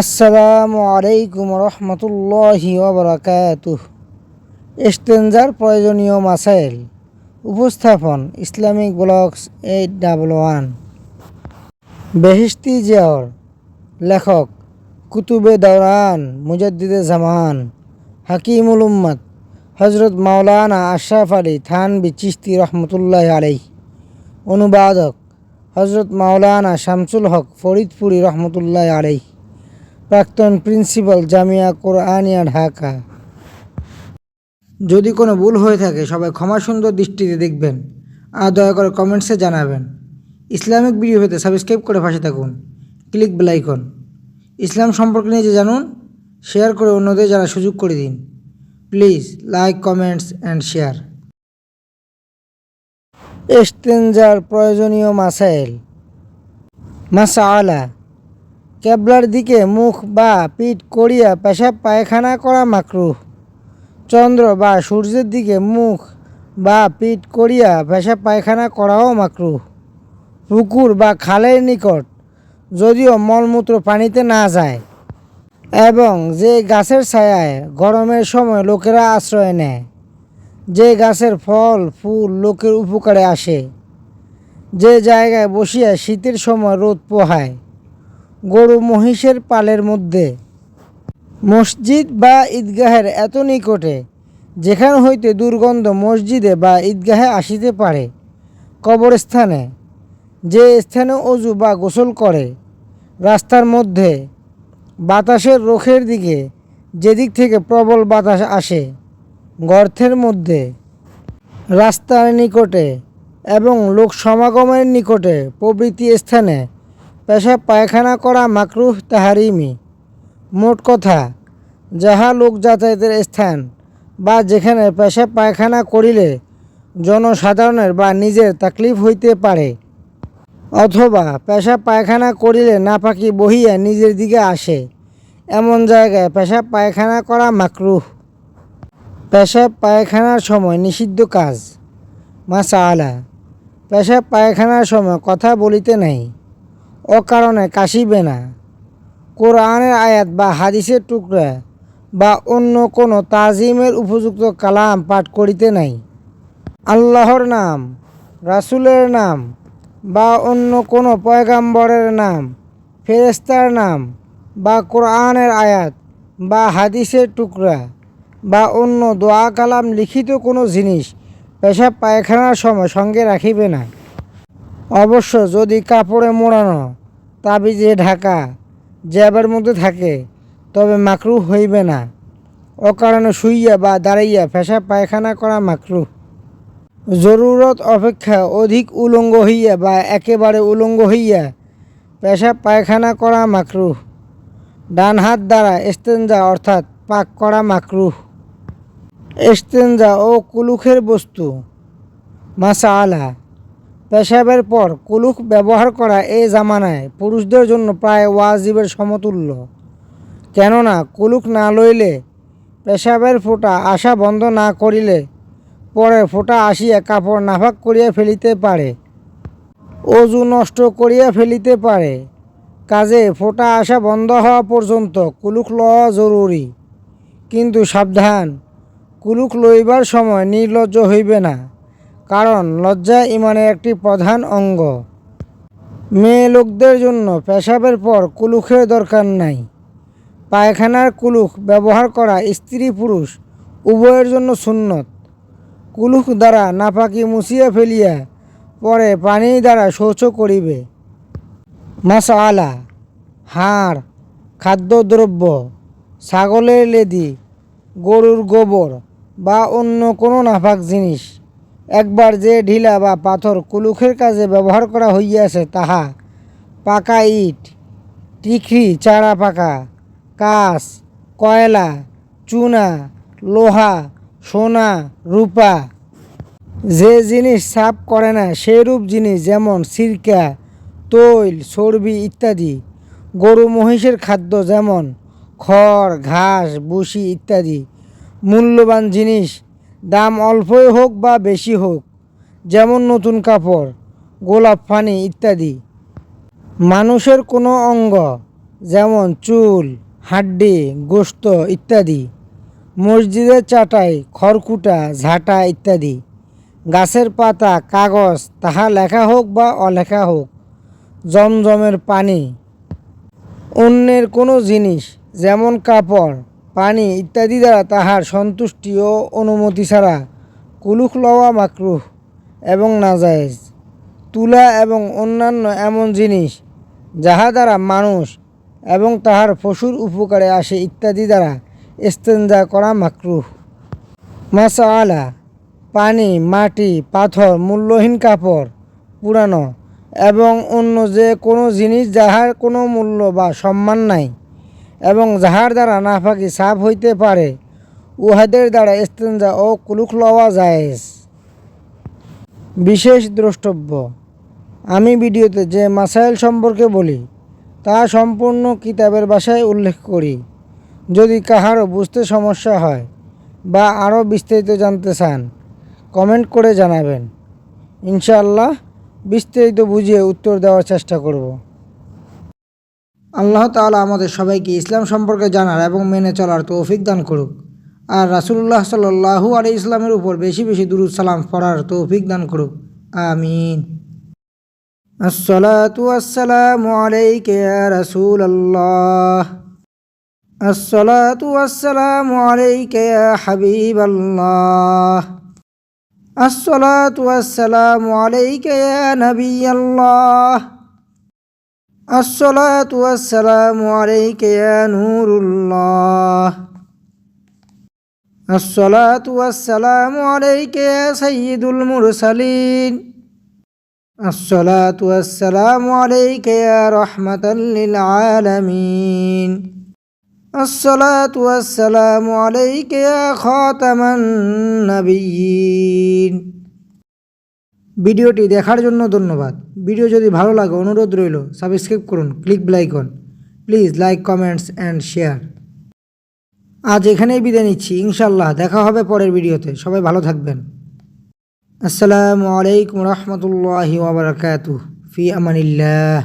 আসসালামু আলাইকুম রহমতুল্লাহি ওবরাকাতুহ এস্তেঞ্জার প্রয়োজনীয় মাসাইল উপস্থাপন Islamic blogs eight double one. Bahishti জিয়ার লেখক কুতুবে দৌরান মুজাদ্দিদে জামান, হাকিমুল উম্মত হজরত মাওলানা আশরাফ আলী থানবি চিস্তি রহমতুল্লাহ আলাই অনুবাদক হজরত মাওলানা শামসুল হক ফরিদপুরি রহমতুল্লাহ আলাই প্রাক্তন প্রিন্সিপাল জামিয়া কোরআনিয়া, ঢাকা। যদি কোনো ভুল হয়ে থাকে, সবাই ক্ষমা সুন্দর দৃষ্টিতে দেখবেন। আর দয়া করে কমেন্টসে জানাবেন। ইসলামিক ভিডিও পেতে সাবস্ক্রাইব করে পাশে থাকুন। ক্লিক বেলাইকন ইসলাম সম্পর্কে নিয়ে জানুন, শেয়ার করে অন্যদের যারা সুযোগ করে দিন। Please, like, comments, and share. এস্তেঞ্জার প্রয়োজনীয় মাসাইল। মাসা আলা ক্যাবলার দিকে মুখ বা পিঠ করিয়া পেশাব পায়খানা করা মাকরুহ চন্দ্র বা সূর্যের দিকে মুখ বা পিঠ করিয়া পেশাব পায়খানা করাও মাকরুহ পুকুর বা খালের নিকট যদিও মলমূত্র পানিতে না যায়, এবং যে গাছের ছায়ায় গরমের সময় লোকেরা আশ্রয় নেয়, যে গাছের ফল, ফুল লোকের উপকারে আসে। যে জায়গায় বসিয়া শীতের সময় রোদ পোহায় গরু মহিষের পালের মধ্যে। মসজিদ বা ঈদগাহের এত নিকটে, যেখান হইতে দুর্গন্ধ মসজিদে বা ঈদগাহে আসিতে পারে, কবরস্থানে, যে স্থানে অজু বা গোসল করে, রাস্তার মধ্যে, বাতাসের রোখের দিকে, যেদিক থেকে প্রবল বাতাস আসে, গর্তের মধ্যে। রাস্তার নিকটে এবং লোক সমাগমের নিকটে প্রভৃতি স্থানে পেশাব পায়খানা করা মাকরুহ তাহারিমি। মোট কথা, যাহা লোক যাতায়াতের স্থান বা যেখানে পেশাব পায়খানা করিলে জনসাধারণের বা নিজের তাকলিফ হইতে পারে, অথবা পেশাব পায়খানা করিলে নাপাকি বহিয়া নিজের দিকে আসে, এমন জায়গায় পেশাব পায়খানা করা মাকরুহ। পেশাব পায়খানার সময় নিষিদ্ধ কাজ। মাসা আলা পেশাব পায়খানার সময় কথা বলিতে নাই। অকারণে কাশিবে না। কোরআনের আয়াত বা হাদিসের টুকরা বা অন্য কোনো তাজিমের উপযুক্ত কালাম পাঠ করিতে নাই। আল্লাহর নাম, রাসূলের নাম বা অন্য কোনো পয়গাম্বরের নাম ফেরেস্তার নাম বা কোরআনের আয়াত বা হাদিসের টুকরা বা অন্য দোয়া কালাম লিখিত কোনো জিনিস পেশাব পায়খানার সময় সঙ্গে রাখিবে না। অবশ্য যদি কাপড়ে মোড়ানো, তাবিজে ঢাকা জ্যাবের মধ্যে থাকে, তবে মাকরু হইবে না। অকারণে শুইয়া বা দাঁড়াইয়া পেশাব পায়খানা করা মাকরু জরুরত অপেক্ষা অধিক উলঙ্গ হইয়া বা একেবারে উলঙ্গ হইয়া পেশা পায়খানা করা মাকরু ডান হাত দ্বারা এস্তেঞ্জা অর্থাৎ পাক করা মাকরুহ। এস্তেঞ্জা ও কুলুখের বস্তু। মাসা আলা পেশাবের পর কুলুক ব্যবহার করা এই জামানায় পুরুষদের জন্য প্রায় ওয়াজিবের সমতুল্য। কেননা কুলুক না লইলে পেশাবের ফোঁটা আসা বন্ধ না করিলে পরে ফোঁটা আসিয়া কাপড় নাফাক করিয়া ফেলিতে পারে। অজু নষ্ট করিয়া ফেলিতে পারে। কাজে ফোঁটা আসা বন্ধ হওয়া পর্যন্ত কুলুক লওয়া জরুরি। কিন্তু সাবধান কুলুক লইবার সময় নির্লজ্জ হইবে না। কারণ লজ্জা ইমানের একটি প্রধান অঙ্গ। মেয়ে লোকদের জন্য পেশাবের পর কুলুকের দরকার নাই। পায়খানার কুলুখ ব্যবহার করা স্ত্রী পুরুষ উভয়ের জন্য সুন্নত। কুলুক দ্বারা নাপাকি মুছিয়া ফেলিয়া পরে পানি দ্বারা শৌচ করিবে। মাসা আলা হাড়, খাদ্যদ্রব্য, ছাগলের লেদি, গরুর গোবর বা অন্য কোনো নাফাক জিনিস একবার যে ঢিলা বা পাথর কুলুখের কাজে ব্যবহার করা হইয়াছে তাহা পাকা ইট, টিকরি, চারা পাকা, কাঁচ, কয়লা, চুনা, লোহা, সোনা, রূপা। যে জিনিস সাফ করে না, সেরূপ জিনিস যেমন সিরকা, তৈল, চর্বি ইত্যাদি। গরু মহিষের খাদ্য যেমন খড়, ঘাস বুসি ইত্যাদি। মূল্যবান জিনিস দাম অল্পই হোক বা বেশি হোক, যেমন নতুন কাপড়, গোলাপ ফানি ইত্যাদি। মানুষের কোনো অঙ্গ, যেমন চুল, হাড্ডি, গোস্ত ইত্যাদি, মসজিদের চাটাই, খড়কুটা, ঝাঁটা ইত্যাদি। গাছের পাতা, কাগজ, তাহা লেখা হোক বা অলেখা হোক, জমজমের পানি। অন্যের কোনো জিনিস, যেমন কাপড় পানি ইত্যাদি দ্বারা তাহার সন্তুষ্টি ও অনুমতি ছাড়া কুলুক লওয়া মাকরুহ এবং নাজায়েজ। তুলা এবং অন্যান্য এমন জিনিস যাহা দ্বারা মানুষ এবং তাহার পশুর উপকারে আসে ইত্যাদি দ্বারা ইস্তেঞ্জা করা মাকরুহ। মাসা পানি, মাটি, পাথর, মূল্যহীন কাপড়, পুরানো এবং অন্য যে কোনো জিনিস যাহার কোনো মূল্য বা সম্মান নাই। এবং যাহার দ্বারা নাফাকি সাফ হইতে পারে, উহাদের দ্বারা ইস্তেঞ্জা ও কুলুক লওয়া জায়েজ। বিশেষ দ্রষ্টব্য, আমি ভিডিওতে যে মাসাইল সম্পর্কে বলি, তা সম্পূর্ণ কিতাবের ভাষায় উল্লেখ করি। যদি কাহারও বুঝতে সমস্যা হয় বা আরও বিস্তারিত জানতে চান, কমেন্ট করে জানাবেন। ইনশাআল্লাহ বিস্তারিত বুঝিয়ে উত্তর দেওয়ার চেষ্টা করব। আল্লাহ তালা আমাদের সবাইকে ইসলাম সম্পর্কে জানার এবং মেনে চলার তৌফিক দান করুক। আর রাসুল্লাহ সাল্লাহু আলি ইসলামের উপর বেশি বেশি দুরুদ সালাম পড়ার তৌফিক দান করুক। আমিন। আসসালাতু আসসালামু আলাইকে রাসুল আল্লাহ হাবিব আল্লাহ নবী আল্লাহ الصلاة والسلام عليك يا نور الله. الصلاة والسلام عليك يا سيد المرسلين. الصلاة والسلام عليك يا رحمة للعالمين. الصلاة والسلام عليك يا خاتم النبيين. ভিডিওটি দেখার জন্য ধন্যবাদ। ভিডিও যদি ভালো লাগে, অনুরোধ রইল সাবস্ক্রাইব করুন click bell icon please like comments and share আজ এখানেই বিদায় নিচ্ছি ইনশাল্লাহ দেখা হবে পরের ভিডিওতে। সবাই ভালো থাকবেন। আসসালামু আলাইকুম রহমতুল্লাহি ওবরাকাতু ফি আমানিল্লাহ।